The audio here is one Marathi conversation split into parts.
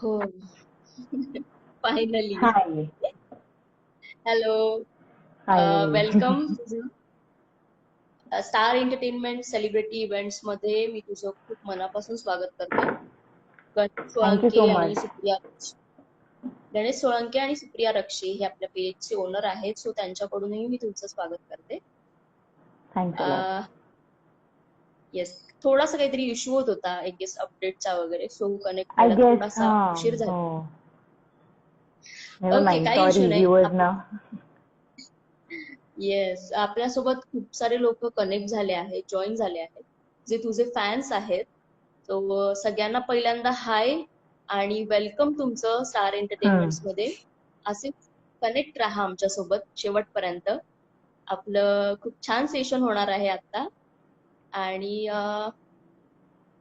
हो. Finally. Hi. Hello. Welcome star entertainment celebrity इव्हेंट्समध्ये मी तुझं खूप मनापासून स्वागत करते. गणेश सोळंके आणि. सुप्रिया गणेश सोळंके आणि सुप्रिया रक्षे हे आपल्या पेजचे ओनर आहेत. सो त्यांच्याकडूनही मी तुमचं स्वागत करते. Uh, yes. थोडासा काहीतरी इश्यू होत होता आय गेस अपडेटचा वगैरे. सो कनेक्ट थोडासा हां. उशीर झाला. हो. ओके. माइंड. काही इश्यू सॉरी. नाही. येस. आपल्यासोबत खूप सारे लोक कनेक्ट झाले आहेत, जॉइन झाले आहेत, जे तुझे फॅन्स आहेत. सो सगळ्यांना पहिल्यांदा हाय आणि वेलकम तुमचं स्टार हं. एंटरटेनमेंट्समध्ये. असेच कनेक्ट राहा आमच्यासोबत शेवटपर्यंत. आपलं खूप छान सेशन होणार आहे आता. आणि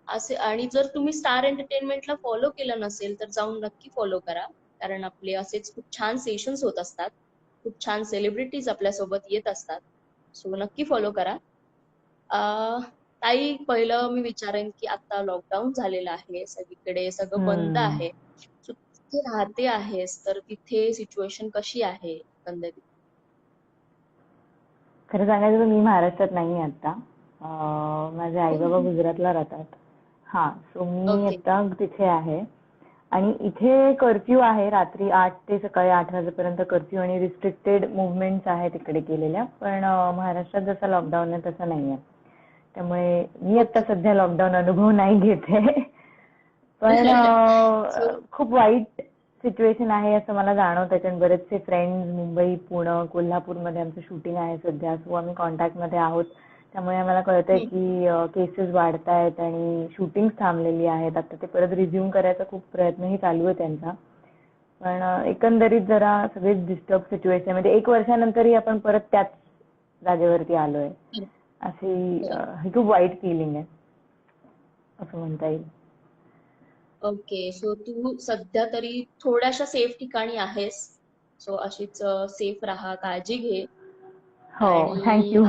असे आणि जर तुम्ही स्टार एंटरटेनमेंटला फॉलो केलं नसेल, तर जाऊन नक्की फॉलो करा. कारण आपले असेच खूप छान सेशन्स होत असतात. खूप छान सेलिब्रिटीज आपल्यासोबत येत असतात. सो नक्की फॉलो करा. ताई पहिलं मी विचारेन, की आता लॉकडाऊन झालेलं आहे. सगळीकडे सगळं बंद. आहे. सो तिथे राहते आहेस, तर तिथे सिच्युएशन कशी आहे एकंदरीत? खरं सांगायचं तर मी महाराष्ट्रात नाहीये आता. अ, माझे आई-बाबा ओह! गुजरातला राहतात. हां. सो मी. आता तिथे आहे. आणि इथे कर्फ्यू आहे. रात्री 8 ते सकाळी 8 वाजेपर्यंत कर्फ्यू आणि रिस्ट्रिक्टेड मूव्हमेंट्स आहेत इकडे केलेल्या. पण महाराष्ट्रात जसा लॉकडाऊन आहे तसा नाहीये. त्यामुळे मी आता. सध्या लॉकडाऊन अनुभव नाही घेत. पण खूप वाईट सिच्युएशन आहे असं मला जाणवतंय. कारण बरेचसे फ्रेंड्स मुंबई, पुणे, कोल्हापूरमध्ये आमचं शूटिंग आहे सध्या. सो आम्ही कॉन्टॅक्टमध्ये आहोत. त्यामुळे आम्हाला कळतंय. की केसेस वाढतायत आणि शूटिंग्स थांबलेली आहेत. आता ते परत रिझ्यूम करायचा खूप प्रयत्नही चालू आहे त्यांचा. पण एकंदरीत जरा सगळीच डिस्टर्ब सिच्युएशन म्हणजे 1 वर्षानंतरही आपण परत त्याच जागेवरती आलोय. अशी. ही खूप वाईट फीलिंग आहे. असं म्हणता येईल. ओके. सो तू सध्या तरी थोड्याशा सेफ ठिकाणी आहेस. सो अशीच सेफ राहा, काळजी घे. हो. थँक आणि यू.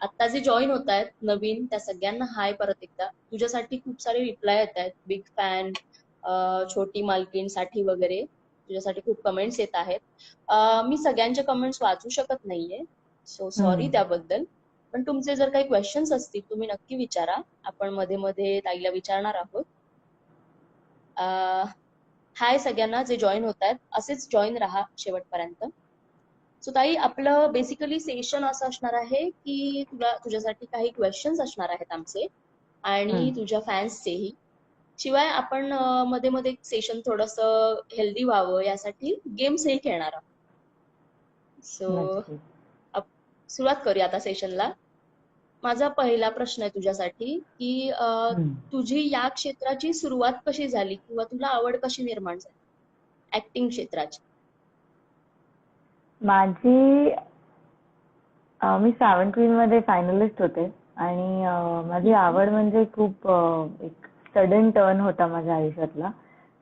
आत जे जॉइन होतायत नवीन त्या सगळ्यांना हाय परत एकदा. तुझ्यासाठी खूप सारे रिप्लाय येतायत. बिग फॅन, छोटी मालकीणसाठी वगैरे. तुझ्यासाठी खूप कमेंट्स येत आहेत. मी सगळ्यांचे कमेंट्स वाचू शकत नाहीये. So sorry. त्याबद्दल. पण तुमचे जर काही क्वेशन्स असतील तुम्ही नक्की विचारा. आपण मध्ये-मध्ये ताईला विचारणार आहोत. हाय सगळ्यांना जे जॉइन होतायत. असेच जॉइन राहा शेवटपर्यंत. सो ताई आपलं बेसिकली सेशन असं असणार आहे, की तुला तुझ्यासाठी काही क्वेशन्स असणार आहेत आमचे आणि. तुझ्या फॅन्सचेही. शिवाय आपण अ, मध्ये-मध्ये सेशन थोडंसं हेल्दी व्हावं यासाठी गेम्सही खेळणार आहोत. सो सुरुवात करूया आता सेशनला. माझा पहिला प्रश्न आहे तुझ्यासाठी, की. तुझी या क्षेत्राची सुरुवात कशी झाली किंवा तुला आवड कशी निर्माण झाली? ॲक्टिंग क्षेत्राची? माझी अ, मी सावन क्वीनमध्ये फायनलिस्ट होते आणि अ, माझी. आवड म्हणजे खूप अ, एक सडन टर्न होता माझ्या आयुष्यातला.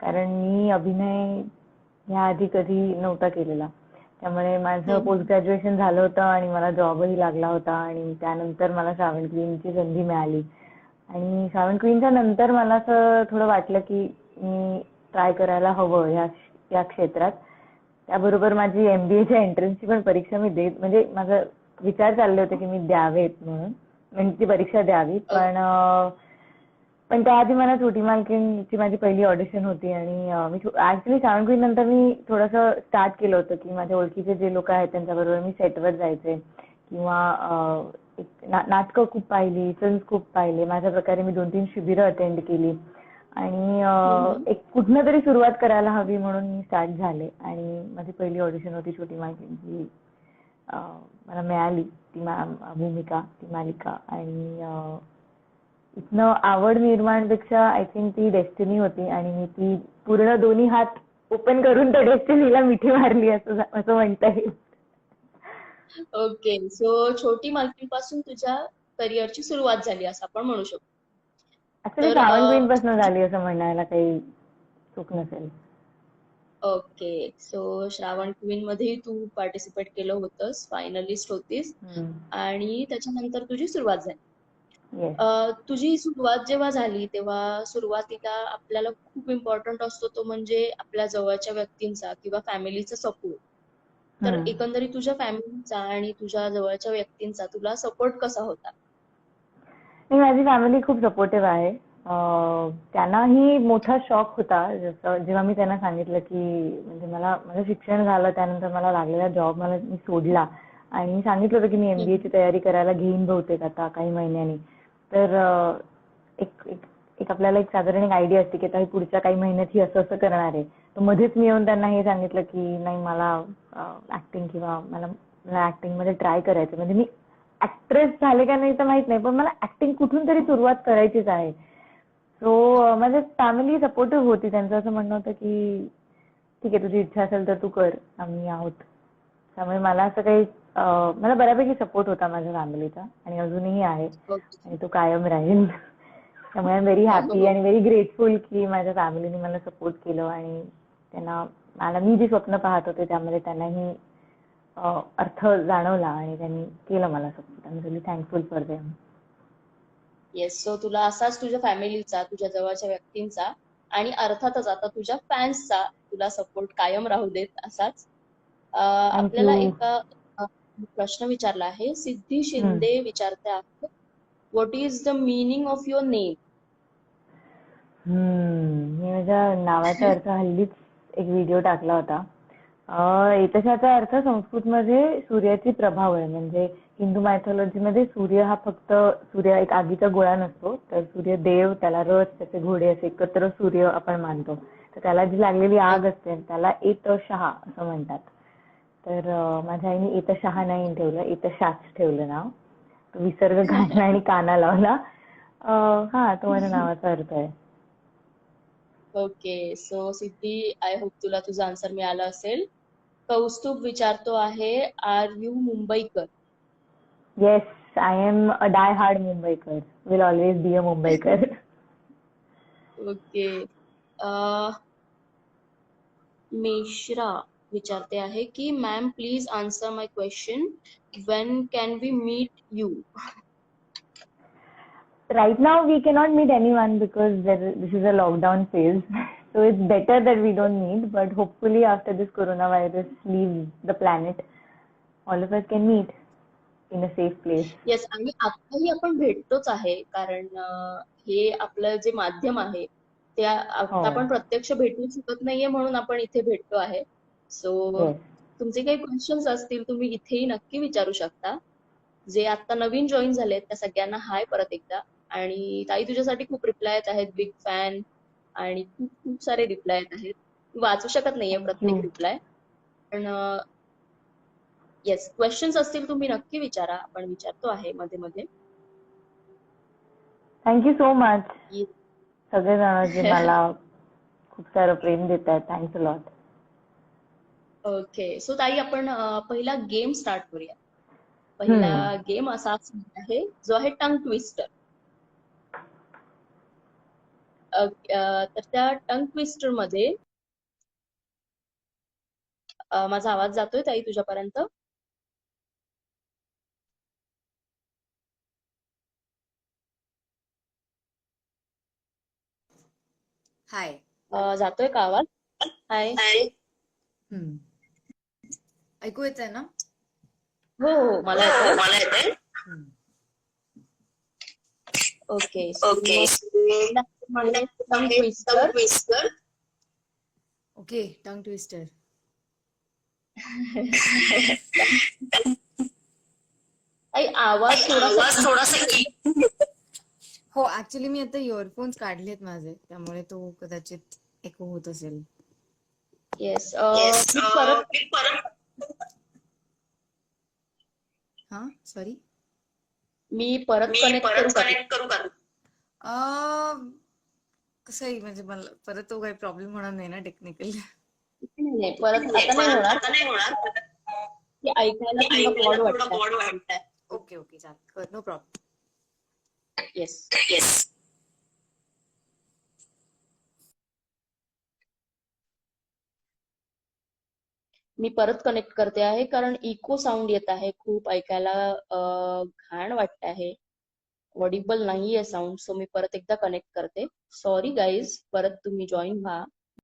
कारण मी अभिनय ह्याआधी कधी नव्हता केलेला. त्यामुळे माझं हं, पोस्ट. ग्रॅज्युएशन झालं होतं आणि मला जॉबही लागला होता आणि त्यानंतर मला सावन क्वीनची संधी मिळाली. आणि सावन क्वीनच्या नंतर मला असं थोडं वाटलं, की मी ट्राय करायला हवं ह्या या क्षेत्रात. त्याबरोबर माझी एमबीएच्या एंट्रन्सची पण परीक्षा मी देत म्हणजे माझा विचार चालले होते, की मी द्यावेत म्हणून. म्हणजे ती परीक्षा द्यावी. पण पण त्याआधी मला छोटी मालकीणची माझी पहिली ऑडिशन होती आणि मी सावन क्वीन नंतर मी थोडंसं स्टार्ट केलं होतं, की माझ्या ओळखीचे जे लोकं आहेत त्यांच्याबरोबर मी सेटवर जायचे किंवा नाटकं खूप पाहिली, फिल्म्स खूप पाहिले. माझ्या प्रकारे मी 2-3 शिबिरं अटेंड केली आणि. एक कुठनं तरी सुरुवात करायला हवी म्हणून मी स्टार्ट झाले आणि माझी पहिली ऑडिशन होती छोटी. अ, मला मिळाली ती भूमिका, ती मालिका आणि इथनं आवड निर्माणपेक्षा आय थिंक ती डेस्टिनी होती आणि मी ती पूर्ण दोन्ही हात ओपन करून त्या डेस्टिनीला मिठी मारली असं असं म्हणता येईल. ओके. सो छोटी मालकीणपासून तुझ्या करिअरची सुरुवात झाली असं आपण म्हणू शकतो. तुझी झाली असं म्हणायला काही चूक नसेल. ओके. सो श्रावण क्वीनमध्येही तू पार्टिसिपेट केलं होतंस, फायनलिस्ट होतीस. आणि त्याच्यानंतर तुझी सुरुवात झाली. तुझी सुरुवात जेव्हा झाली तेव्हा सुरुवातीला आपल्याला खूप इम्पॉर्टंट असतो तो म्हणजे आपल्या जवळच्या व्यक्तींचा किंवा फॅमिलीचा सपोर्ट तर. एकंदरीत तुझ्या फॅमिलीचा आणि तुझ्या जवळच्या व्यक्तींचा तुला सपोर्ट कसा होता नाही माझी फॅमिली खूप सपोर्टिव्ह आहे. त्यांनाही मोठा शॉक होता. जसं जेव्हा मी त्यांना सांगितलं की म्हणजे मला माझं शिक्षण झालं त्यानंतर मला लागलेला जॉब मला मी सोडला. आणि सांगितलं होतं की मी एमबीए ची तयारी करायला घेईन बहुतेक आता काही महिन्यांनी. तर एक एक एक आपल्याला एक साधारण एक आयडिया असते की आता पुढच्या काही महिन्यात ही असं असं करणार आहे. तर मध्येच मी येऊन त्यांना हे सांगितलं की नाही मला ऍक्टिंग किंवा मला मला ऍक्टिंगमध्ये ट्राय करायचं म्हणजे मी ऍक्ट्रेस झाले का नाही तर माहीत नाही पण मला ऍक्टिंग कुठून तरी सुरुवात करायचीच आहे. सो माझे फॅमिली सपोर्टिव्ह होती त्यांचं असं म्हणणं होतं की ठीक आहे तुझी इच्छा असेल तर तू कर आम्ही आहोत. त्यामुळे मला असं काही मला बऱ्यापैकी सपोर्ट होता माझ्या फॅमिलीचा आणि अजूनही आहे आणि तो कायम राहील. त्यामुळे व्हेरी हॅपी आणि व्हेरी ग्रेटफुल की माझ्या फॅमिलीने मला सपोर्ट केलं आणि त्यांना मला मी जी स्वप्न पाहत होते त्यामध्ये त्यांनाही अर्थ जाणवला आणि त्यांनी केलं मला support I really thankful for them yes so तुला असाच तुझ्या फॅमिलीचा तुझ्या जवळच्या व्यक्तींचा आणि अर्थातच आता तुझ्या फॅन्सचा तुला सपोर्ट कायम राहू देत असाच. आपल्याला. एक प्रश्न विचारला आहे. सिद्धी शिंदे विचारते आहे what is the meaning of your name hmm मी माझ्या नावाचा अर्थ हल्लीच एक व्हिडिओ टाकला होता. एतशाचा अर्थ संस्कृतमध्ये सूर्याची प्रभाव आहे. म्हणजे हिंदू मायथॉलॉजी मध्ये सूर्य हा फक्त सूर्य एक आगीचा गोळा नसतो. तर सूर्य देव त्याला रथ त्याचे घोडे असे एकत्र सूर्य आपण मानतो. तर त्याला जी लागलेली आग असते त्याला एतशहा असं म्हणतात. तर माझ्या आईने एतशहा नाही ठेवलं एतशाच ठेवलं नाव. तो विसर्ग घातला आणि काना लावला हा तो माझ्या नावाचा अर्थ आहे. Okay so Siddhi I hope तुला तुझा आन्सर मिळाला असेल. कौस्तुभ विचारतो आहे are you Mumbaikar? Yes I am a die hard Mumbaikar. Will always be a Mumbaikar. Okay. Mishra विचारते आहे की ma'am please answer my question when can we meet you right now we cannot meet anyone because there, this is a lockdown phase so it's better that we don't meet but hopefully after this coronavirus leaves the planet all of us can meet in a safe place yes आणि आताही आपण भेटतोच आहे कारण हे आपलं जे माध्यम आहे ते हो. आपण प्रत्यक्ष भेटू शकत नाहीये म्हणून आपण इथे भेटतो आहे सो yes तुमचे काही क्वेश्चन्स असतील तुम्ही इथेही नक्की विचारू शकता जे आता नवीन जॉईन झालेत त्या सगळ्यांना हाय परत एकदा आणि ताई तुझ्यासाठी खूप रिप्लाय येत आहेत बिग फॅन आणि खूप खूप सारे रिप्लाय येत आहेत. वाचू शकत नाहीये प्रत्येक. रिप्लाय पण येस क्वेश्चन्स असतील तुम्ही नक्की विचारा. आपण विचारतो आहे मध्ये मध्ये. Thank you so much. सगळेजण जे मला खूप सारं प्रेम देत आहेत. Thanks a lot okay so ताई आपण पहिला गेम स्टार्ट करूया. पहिला. गेम असा आहे. जो आहे टंग ट्विस्टर. तर त्या टंग ट्विस्टरमध्ये माझा आवाज जातोय ताई तुझ्यापर्यंत? हाय जातोय का आवाज? हाय हम्म. ऐकू येत आहे ना? हो हो मला येतोय. हम्म. Okay tongue twister okay tongue twister आवाज थोडासा हो ऍक्च्युली मी आता इयरफोन्स काढलेत माझे त्यामुळे तो कदाचित एको होत असेल. येस परत हा सॉरी मी परत कनेक्ट करू का? कसंही म्हणजे मला परत तो काही प्रॉब्लेम होणार नाही ना टेक्निकल नाही नाही, परत आता नाही होणार. ते ऐकायला ओके ओके चालेल. नो प्रॉब्लेम येस मी परत कनेक्ट करते आहे कारण इको साऊंड येत आहे खूप ऐकायला घाण वाटत आहे. ऑडिबल नाहीये साऊंड सो मी परत एकदा कनेक्ट करते. सॉरी गाईज परत तुम्ही जॉईन व्हा.